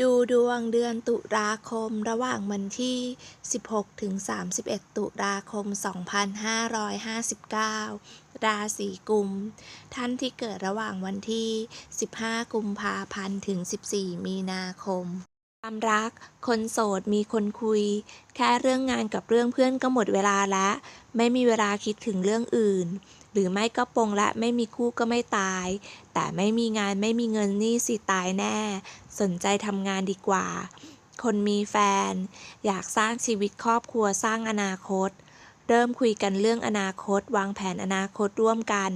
ดูดวงเดือนตุลาคมระหว่างวันที่ 16 ถึง 31 ตุลาคม 2559 ราศีกุม ท่านที่เกิดระหว่างวันที่ 15 กุมภาพันธ์ ถึง 14 มีนาคม ความรัก คนโสดมีคนคุย แค่เรื่องงานกับเรื่องเพื่อนก็หมดเวลาแล้ว ไม่มีเวลาคิดถึงเรื่องอื่น หรือไม่ก็ปงและไม่มีคู่ก็ไม่ตาย แต่ไม่มีงานไม่มีเงินนี่สิตายแน่ สนใจทำงานดีกว่า คนมีแฟน อยากสร้างชีวิตครอบครัวสร้างอนาคต เริ่มคุยกันเรื่องอนาคต วางแผนอนาคตร่วมกัน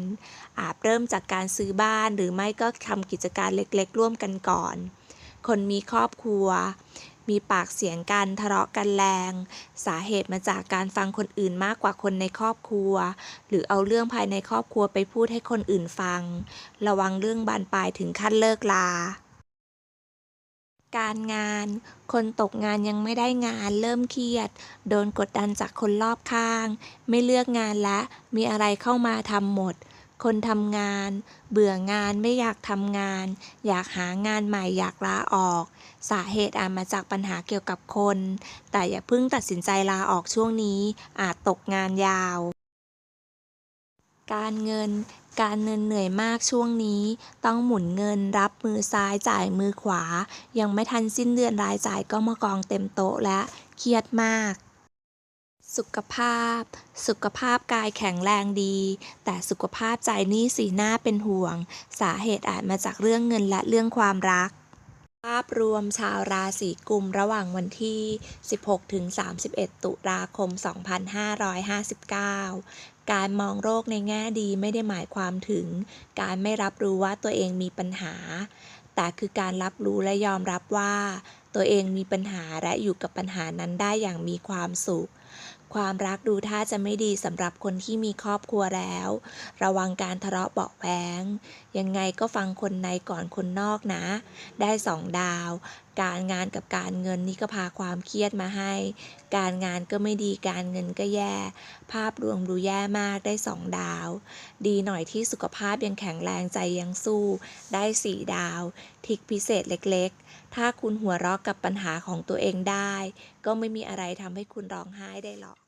อาจเริ่มจากการซื้อบ้านหรือไม่ก็ทำกิจการเล็กๆ ร่วมกันก่อน คนมีครอบครัว มีปากเสียงกันทะเลาะกันแรง สาเหตุมาจากการฟังคนอื่นมากกว่าคนในครอบครัว หรือเอาเรื่องภายในครอบครัวไปพูดให้คนอื่นฟัง ระวังเรื่องบานปลายถึงขั้นเลิกลาการงาน คนตกงานยังไม่ได้งานเริ่มเครียด โดนกดดันจากคนรอบข้าง ไม่เลือกงานและ มีอะไรเข้ามาทำหมด คนทำงาน เบื่องานไม่อยากทำงาน อยากหางานใหม่อยากลาออก สาเหตุอาจมาจากปัญหาเกี่ยวกับคน แต่อย่าเพิ่งตัดสินใจลาออกช่วงนี้ อาจตกงานยาว การเงินการเงินเหนื่อยมากช่วงนี้ ต้องหมุนเงินรับมือซ้ายจ่ายมือขวา ยังไม่ทันสิ้นเดือนรายจ่ายก็มากองเต็มโต๊ะและเครียดมาก สุขภาพ สุขภาพกายแข็งแรงดี แต่สุขภาพใจนี่สีหน้าเป็นห่วง สาเหตุอาจมาจากเรื่องเงินและเรื่องความรัก ภาพรวมชาวราศีกุมระหว่างวันที่ 16 ถึง 31 ตุลาคม 2559 การมองโรคในแง่ดีไม่ได้หมายความถึง การไม่รับรู้ว่าตัวเองมีปัญหา แต่คือการรับรู้และยอมรับว่า ตัวเองมีปัญหาและอยู่กับปัญหานั้นได้อย่างมีความสุข ความรักดูท่าจะไม่ดีสำหรับคนที่มีครอบครัวแล้ว ระวังการทะเลาะเบาะแว้งยังไงก็ฟังคนในก่อนคนนอกนะ ได้สองดาว การงานกับการเงินนี่ก็พาความเครียดมาให้ การงานก็ไม่ดีการเงินก็แย่ ภาพรวมดูแย่มากได้สองดาว ดีหน่อยที่สุขภาพยังแข็งแรงใจยังสู้ ได้สี่ดาว ทิกพิเศษเล็กๆ ถ้าคุณหัวเราะกับปัญหาของตัวเองได้ ก็ไม่มีอะไรทำให้คุณร้องไห้ได้หรอก